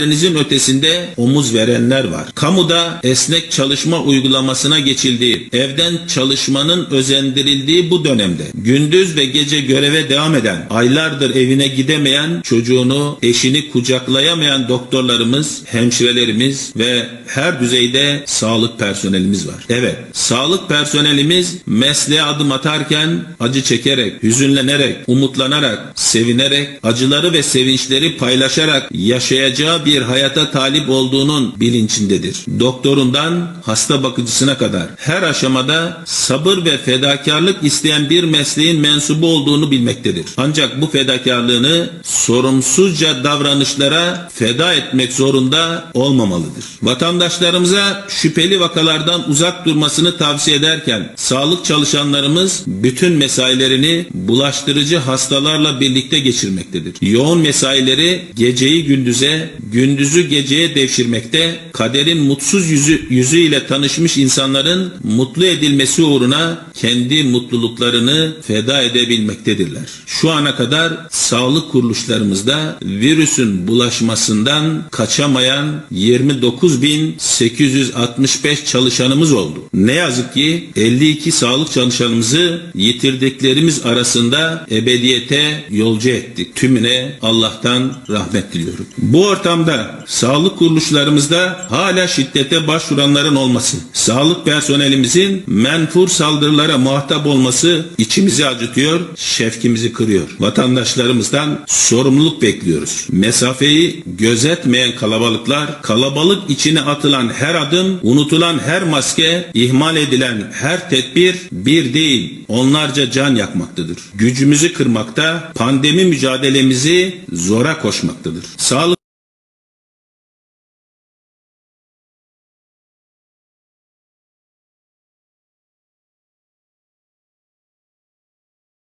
Denizin ötesinde omuz verenler var. Kamuda esnek çalışma uygulamasına geçildiği, evden çalışmanın özendirildiği bu dönemde gündüz ve gece göreve devam eden, aylardır evine gidemeyen, çocuğunu, eşini kucaklayamayan doktorlarımız, hemşirelerimiz ve her düzeyde sağlık personelimiz var. Evet, sağlık personelimiz mesleğe adım atarken acı çekerek, hüzünlenerek, umutlanarak, sevinerek, acıları ve sevinçleri paylaşarak yaşayacağı bir hayata talip olduğunun bilincindedir. Doktorundan hasta bakıcısına kadar her aşamada sabır ve fedakarlık isteyen bir mesleğin mensubu olduğunu bilmektedir. Ancak bu fedakarlığını sorumsuzca davranışlara feda etmek zorunda olmamalıdır. Vatandaşlarımıza şüpheli vakalardan uzak durmasını tavsiye ederken sağlık çalışanlarımız bütün mesailerini bulaştırıcı hastalarla birlikte geçirmektedir. Yoğun mesaileri geceyi gündüze, gündüzü geceye devşirmekte, kaderin mutsuz yüzü, yüzüyle tanışmış insanların mutlu edilmesi uğruna kendi mutluluklarını feda edebilmektedirler. Şu ana kadar sağlık kuruluşlarımızda virüsün bulaşmasından kaçamayan 29.865 çalışanımız oldu. Ne yazık ki 52 sağlık çalışanımızı yitirdiklerimiz arasında ebediyete yolcu ettik. Tümüne Allah'tan rahmet diliyorum. Bu ortamda sağlık kuruluşlarımızda hala şiddete başvuranların olması, sağlık personelimizin menfur saldırılara muhatap olması içimizi acıtıyor, şefkimizi kırıyor. Vatandaşlarımızdan sorumluluk bekliyoruz. Mesafeyi gözetmeyen kalabalıklar, kalabalık içine atılan her adım, unutulan her maske, ihmal edilen her tedbir bir değil, onlarca can yakmaktadır. Gücümüzü kırmakta, pandemi mücadelemizi zora koşmaktadır. Sağlık